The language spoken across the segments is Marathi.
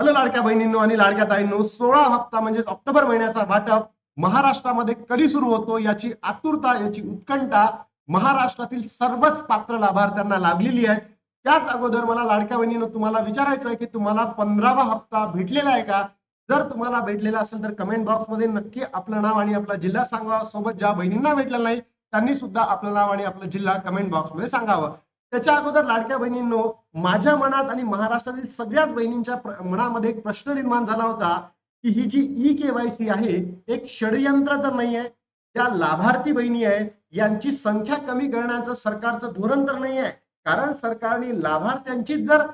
हॅलो लाडक्या बहिणींनो आणि लाडक्या ताईंनो सोळा हप्ता म्हणजे ऑक्टोबर महिन्याचा वाटप महाराष्ट्रामध्ये कधी सुरू होतो याची आतुरता याची उत्कंठा महाराष्ट्रातील सर्वच पात्र लाभार्थ्यांना लाभलेली आहे. त्याच अगोदर मला लाडक्या बहिणीनं तुम्हाला विचारायचं आहे की तुम्हाला पंधरावा हप्ता भेटलेला आहे का? जर तुम्हाला भेटलेला असेल तर कमेंट बॉक्समध्ये नक्की आपलं नाव आणि आपला जिल्हा सांगावा. सोबत ज्या बहिणींना भेटलेलं नाही त्यांनी सुद्धा आपलं नाव आणि आपला जिल्हा कमेंट बॉक्समध्ये सांगावं. त्याच्या अगोदर लाडक्या बहिणींनो माझ्या मनात आणि महाराष्ट्रातील सगळ्याच बहिणींच्या मनामध्ये एक प्रश्न निर्माण झाला होता की ही जी ई केवायसी आहे एक षडयंत्र तर नाही आहे त्या लाभार्थी बहिणी आहेत यांची संख्या कमी करण्याचं सरकारचं धोरण तर नाही आहे कारण सरकारने लाभार्थ्यांचीच जर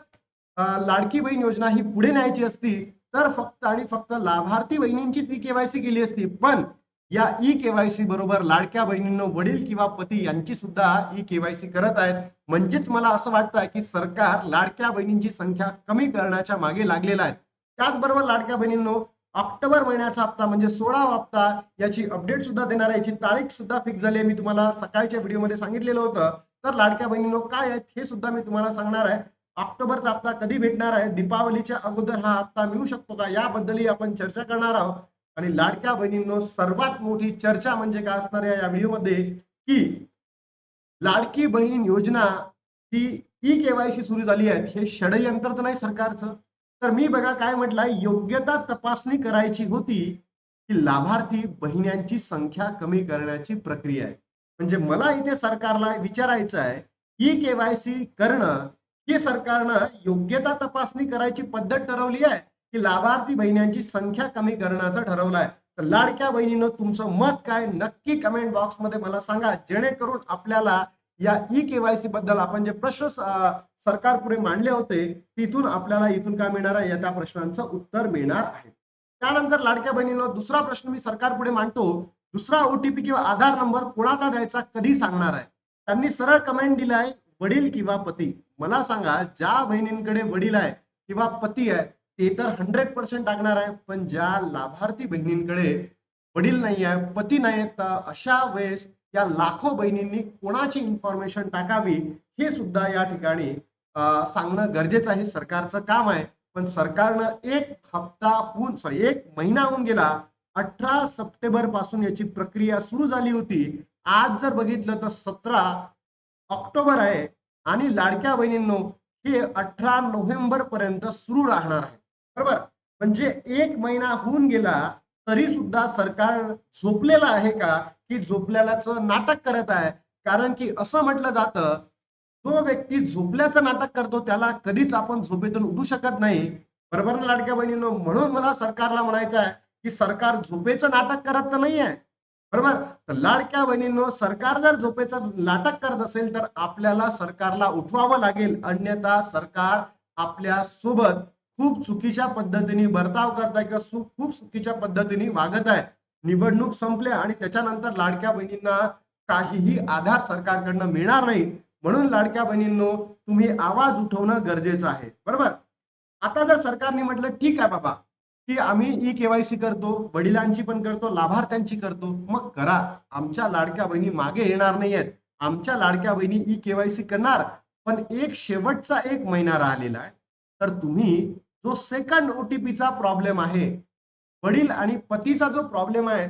लाडकी बहीण योजना ही पुढे न्यायची असती तर फक्त आणि फक्त लाभार्थी बहिणींचीच ई केवायसी केली असती. पण या ई केवायसी बरोबर लाडक्या बहिणींनो वडील किंवा पती यांची सुद्धा ई केवायसी करत आहेत. म्हणजेच मला असं वाटतं की सरकार लाडक्या बहिणींची संख्या कमी करण्याच्या मागे लागलेला आहे. त्याचबरोबर लाडक्या बहिणींनो ऑक्टोबर महिन्याचा हप्ता म्हणजे सोळा हप्ता याची अपडेट सुद्धा देणार आहे. याची तारीख सुद्धा फिक्स झाली आहे. मी तुम्हाला सकाळच्या व्हिडिओमध्ये सांगितलेलं होतं. तर लाडक्या बहिणींनो काय आहेत हे सुद्धा मी तुम्हाला सांगणार आहे. ऑक्टोबरचा हप्ता कधी भेटणार आहे? दीपावलीच्या अगोदर हा हप्ता मिळू शकतो का? याबद्दलही आपण चर्चा करणार आहोत. आणि लाडक्या बहिणींनो सर्वात मोठी चर्चा म्हणजे काय असणार आहे या व्हिडिओमध्ये? की लाडकी बहीण योजना ही ई केवायसी सुरू झाली आहे. हे षडयंत्र तर नाही सरकारचं. तर मी बघा काय म्हटलंय योग्यता तपासणी करायची होती की लाभार्थी बहिण्यांची संख्या कमी करण्याची प्रक्रिया आहे. म्हणजे मला इथे सरकारला विचारायचं आहे ई केवायसी करणं हे सरकारनं योग्यता तपासणी करायची पद्धत ठरवली आहे? की लाभार्थी बहिण्यांची संख्या कमी करण्याचं ठरवलं आहे तर लाडक्या बहिणीनं तुमचं मत काय? नक्की कमेंट बॉक्समध्ये मला सांगा. जेणेकरून आपल्याला या ई केवायसी बद्दल आपण जे प्रश्न सरकार पुढे मांडले होते तिथून आपल्याला इथून काय मिळणार आहे? या त्या प्रश्नांचं उत्तर मिळणार आहे. त्यानंतर लाडक्या बहिणीनं दुसरा प्रश्न मी सरकार पुढे मांडतो. दुसरा ओटीपी किंवा आधार नंबर कोणाचा द्यायचा कधी सांगणार आहे? त्यांनी सरळ कमेंट दिलाय वडील किंवा पती. मला सांगा ज्या बहिणींकडे वडील आहे किंवा पती आहे ते तर हंड्रेड पर्सेंट टाकणार आहे पण ज्या लाभार्थी बहिणींकडे वडील नाही आहे पती नाही तर अशा वेळेस या लाखो बहिणींनी कोणाची इन्फॉर्मेशन टाकावी हे सुद्धा या ठिकाणी सांगणं गरजेचं आहे. सरकारचं काम आहे. पण सरकारनं एक हप्ता होऊन सॉरी एक महिना होऊन गेला अठरा सप्टेंबरपासून याची प्रक्रिया सुरू झाली होती. आज जर बघितलं तर सतरा ऑक्टोबर आहे आणि लाडक्या बहिणींनो हे अठरा नोव्हेंबर पर्यंत सुरू राहणार आहे. बरोबर? म्हणजे एक महिना होऊन गेला तरी सुद्धा सरकार झोपलेलं आहे का? की झोपलेल्याचं नाटक करत आहे? कारण की असं म्हटलं जातं जो व्यक्ती झोपल्याचं नाटक करतो त्याला कधीच आपण झोपेतून उठू शकत नाही. बरोबर ना लाडक्या बहिणींनो? म्हणून मला सरकारला म्हणायचं आहे की सरकार झोपेचं नाटक करत तर नाहीये. बरोबर? तर लाडक्या बहिणींनो सरकार जर झोपेचं नाटक करत असेल तर आपल्याला सरकारला उठवावं लागेल. अन्यथा सरकार आपल्यासोबत खूप चुकीच्या पद्धतीने बर्ताव करताय किंवा खूप चुकीच्या पद्धतीने वागत आहे. निवडणूक संपल्या आणि त्याच्यानंतर लाडक्या बहिणींना काहीही आधार सरकारकडनं मिळणार नाही. म्हणून लाडक्या बहिणींनो तुम्ही आवाज उठवणं गरजेचं आहे. बरोबर? आता जर सरकारने म्हटलं ठीक आहे बाबा की आम्ही ई केवायसी करतो वडिलांची पण करतो लाभार्थ्यांची करतो मग करा. आमच्या लाडक्या बहिणी मागे येणार नाही आहेत आमच्या लाडक्या बहिणी ई केवायसी करणार पण एक शेवटचा एक महिना राहिलेला आहे. तर तुम्ही जो सेकंड ओटीपीचा प्रॉब्लेम आहे वडील आणि पतीचा जो प्रॉब्लेम आहे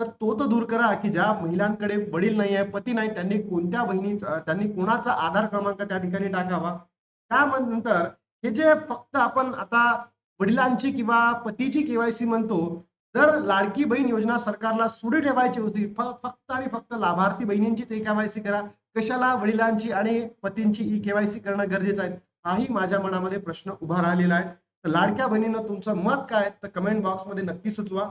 तर तो तर दूर करा की ज्या महिलांकडे वडील नाही आहे पती नाही त्यांनी कोणत्या बहिणीचा त्यांनी कोणाचा आधार क्रमांक त्या ठिकाणी टाकावा? त्यानंतर हे जे फक्त आपण आता वडिलांची किंवा पतीची केवायसी म्हणतो जर लाडकी बहीण योजना सरकारला सुरू ठेवायची होती फक्त आणि फक्त लाभार्थी बहिणींचीच ई केवायसी करा. कशाला वडिलांची आणि पतींची ई केवायसी करणं गरजेचं आहे? हाही माझ्या मनामध्ये प्रश्न उभा राहिलेला आहे. तर लाडक्या बहिणीनं तुमचं मत काय तर कमेंट बॉक्समध्ये नक्की सुचवा.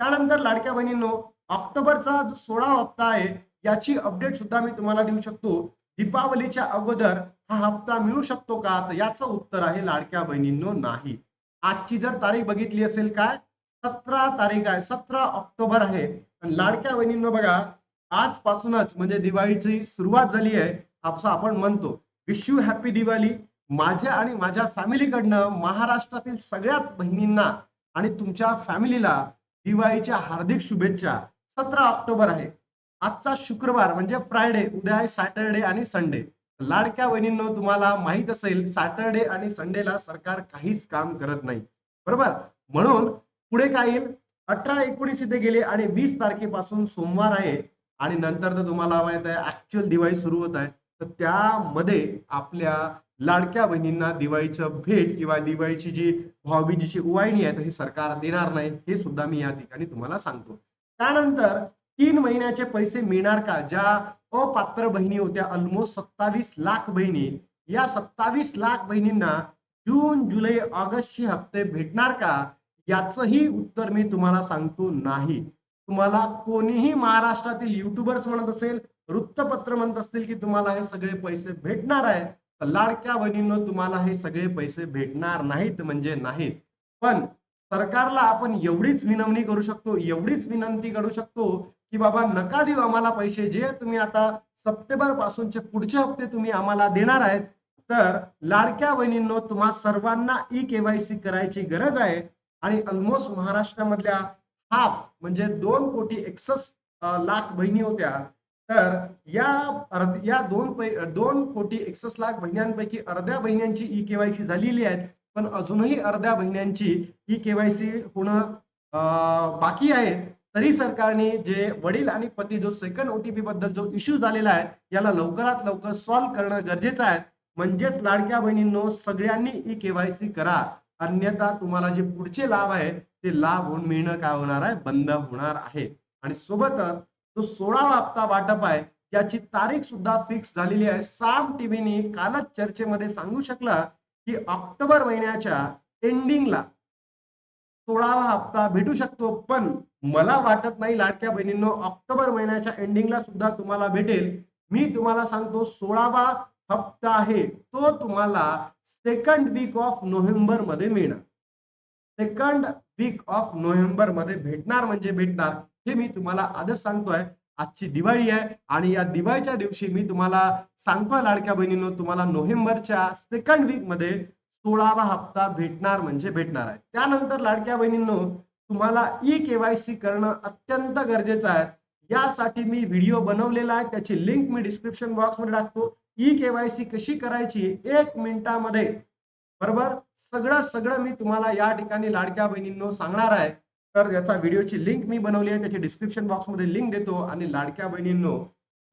त्यानंतर लाडक्या बहिणींनो ऑक्टोबरचा जो सोळा हप्ता आहे याची अपडेट सुद्धा मी तुम्हाला देऊ शकतो. दीपावलीच्या अगोदर हा हप्ता मिळू शकतो का? तर याचं उत्तर आहे लाडक्या बहिणींनो नाही. आजची जर तारीख बघितली असेल काय? सतरा तारीख आहे सतरा ऑक्टोबर आहे. आणि लाडक्या बहिणींनो बघा आजपासूनच म्हणजे दिवाळीची सुरुवात झाली आहे असं आपण म्हणतो. Wish you happy Diwali. माझ्या आणि माझ्या फॅमिलीकडनं महाराष्ट्रातील सगळ्याच बहिणींना आणि तुमच्या फॅमिलीला दिवाळीच्या हार्दिक शुभेच्छा. सतरा ऑक्टोबर आहे. आजचा शुक्रवार म्हणजे फ्रायडे. उद्या आहे सॅटरडे आणि संडे. लाडक्या वहिनींनो तुम्हाला माहीत असेल सॅटरडे आणि संडेला सरकार काहीच काम करत नाही. बरोबर? म्हणून पुढे काय येईल? अठरा एकोणीस इथे गेले आणि वीस तारखेपासून सोमवार आहे. आणि नंतर तर तुम्हाला माहीत आहे ऍक्च्युअल दिवाळी सुरू होत आहे. तर त्यामध्ये आपल्या लाडक्या बहिणींना दिवाळीचं भेट किंवा दिवाळीची जी भाऊबीजीची उवाळणी आहे तर हे सरकार देणार नाही हे सुद्धा मी या ठिकाणी तुम्हाला सांगतो. त्यानंतर तीन महिन्याचे पैसे मिळणार का? ज्या अपात्र बहिणी होत्या ऑलमोस्ट सत्तावीस लाख बहिणी या सत्तावीस लाख बहिणींना जून जुलै ऑगस्टचे हप्ते भेटणार का? याचंही उत्तर मी तुम्हाला सांगतो नाही. तुम्हाला कोणीही महाराष्ट्रातील युट्यूबर्स म्हणत असेल वृत्तपत्र म्हणत असतील की तुम्हाला हे सगळे पैसे भेटणार आहे तर लाडक्या बहिणींनो तुम्हाला हे सगळे पैसे भेटणार नाहीत म्हणजे नाहीत. पण सरकारला आपण एवढीच विनवणी करू शकतो एवढीच विनंती करू शकतो की बाबा नका देऊ आम्हाला पैसे. जे तुम्ही आता सप्टेंबर पासूनचे पुढचे हप्ते तुम्ही आम्हाला देणार आहेत तर लाडक्या बहिणींनो तुम्हा सर्वांना ई केवायसी करायची गरज आहे. आणि ऑलमोस्ट महाराष्ट्रामधल्या हाफ म्हणजे दोन कोटी एकसष्ट लाख बहिणी होत्या. तर या या दोन पै दोन कोटी एकसष्ट लाख बहिण्यांपैकी अर्ध्या बहिण्यांची ई केवायसी झालेली आहे पण अजूनही अर्ध्या बहिण्यांची ई केवायसी होणं बाकी आहे. तरी सरकारने जे वडील आणि पती जो सेकंड ओटीपी बद्दल जो इश्यू झालेला आहे याला लवकरात लवकर सॉल्व्ह करणं गरजेचं आहे. म्हणजेच लाडक्या बहिणींनो सगळ्यांनी ई केवायसी करा. अन्यथा तुम्हाला जे पुढचे लाभ आहे ते लाभ होऊन मिळणं काय होणार आहे? बंद होणार आहे. आणि सोबतच जो सोळावा हप्ता वाटप आहे याची तारीख सुद्धा फिक्स झालेली आहे. साम टीव्हीने कालच चर्चेमध्ये सांगू शकला की ऑक्टोबर महिन्याच्या एंडिंगला सोळावा हप्ता भेटू शकतो पण मला वाटत नाही लाडक्या बहिणींनो ऑक्टोबर महिन्याच्या एंडिंगला सुद्धा तुम्हाला भेटेल. मी तुम्हाला सांगतो सोळावा हप्ता आहे तो तुम्हाला सेकंड वीक ऑफ नोव्हेंबरमध्ये मिळणार. सेकंड वीक ऑफ नोव्हेंबरमध्ये भेटणार म्हणजे भेटणार. हे मी तुम्हाला आजच सांगतोय. आजची दिवाळी आहे आणि या दिवाळीच्या दिवशी मी तुम्हाला सांगतोय लाडक्या बहिणींनो तुम्हाला नोव्हेंबरच्या सेकंड वीकमध्ये सोळावा हप्ता भेटणार म्हणजे भेटणार आहे. त्यानंतर लाडक्या बहिणींनो तुम्हाला ई केवायसी करणं अत्यंत गरजेचं आहे. यासाठी मी व्हिडिओ बनवलेला आहे. त्याची लिंक मी डिस्क्रिप्शन बॉक्समध्ये टाकतो. ई केवायसी कशी करायची एक मिनिटामध्ये. बरोबर? सगळं सगळं मी तुम्हाला या ठिकाणी लाडक्या बहिणींनो सांगणार आहे. तर याचा व्हिडिओची लिंक मी बनवली आहे. त्याची डिस्क्रिप्शन बॉक्समध्ये लिंक देतो. आणि लाडक्या बहिणींनो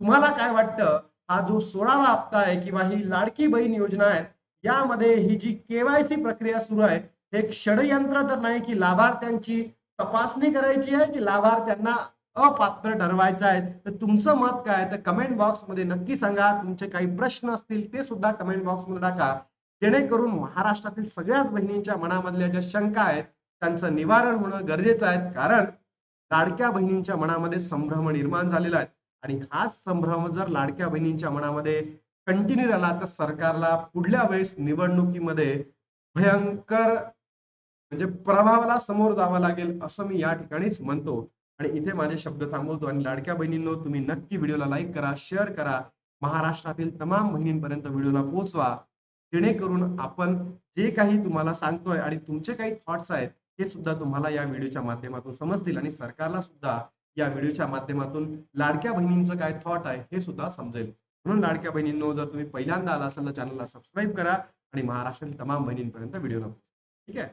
तुम्हाला काय वाटतं? हा जो सोळावा हप्ता आहे किंवा ही लाडकी बहीण योजना आहे यामध्ये ही जी केवायसी प्रक्रिया सुरू आहे हे षडयंत्र तर नाही की लाभार्थ्यांची तपासणी करायची आहे की लाभार्थ्यांना अपात्र ठरवायचं आहे. तर तुमचं मत काय तर कमेंट बॉक्समध्ये नक्की सांगा. तुमचे काही प्रश्न असतील ते सुद्धा कमेंट बॉक्समध्ये टाका. जेणेकरून महाराष्ट्रातील सगळ्याच बहिणींच्या मनामधल्या ज्या शंका आहेत त्यांचं निवारण होणं गरजेचं आहे. कारण लाडक्या बहिणींच्या मनामध्ये संभ्रम निर्माण झालेला आहे. आणि हाच संभ्रम जर लाडक्या बहिणींच्या मनामध्ये कंटिन्यू राहिला तर सरकारला पुढल्या वेळेस निवडणुकीमध्ये भयंकर म्हणजे प्रभावाला समोर जावं लागेल असं मी या ठिकाणीच म्हणतो. आणि इथे माझे शब्द थांबवतो. आणि लाडक्या बहिणींनो तुम्ही नक्की व्हिडिओला लाईक करा शेअर करा. महाराष्ट्रातील तमाम बहिणींपर्यंत व्हिडिओला पोहोचवा. जेणेकरून आपण जे काही तुम्हाला सांगतोय आणि तुमचे काही थॉट्स आहेत हे सुद्धा तुम्हाला या व्हिडिओच्या माध्यमातून समजतील आणि सरकारला सुद्धा या व्हिडिओच्या माध्यमातून लाडक्या बहिणींचं काय थॉट आहे हे सुद्धा समजेल म्हणून लाडक्या बहिणींनो जर तुम्ही पहिल्यांदा आला असाल तर चॅनलला सबस्क्राईब करा आणि महाराष्ट्रातील तमाम बहिणींपर्यंत व्हिडिओ पोहोचवा. ठीक आहे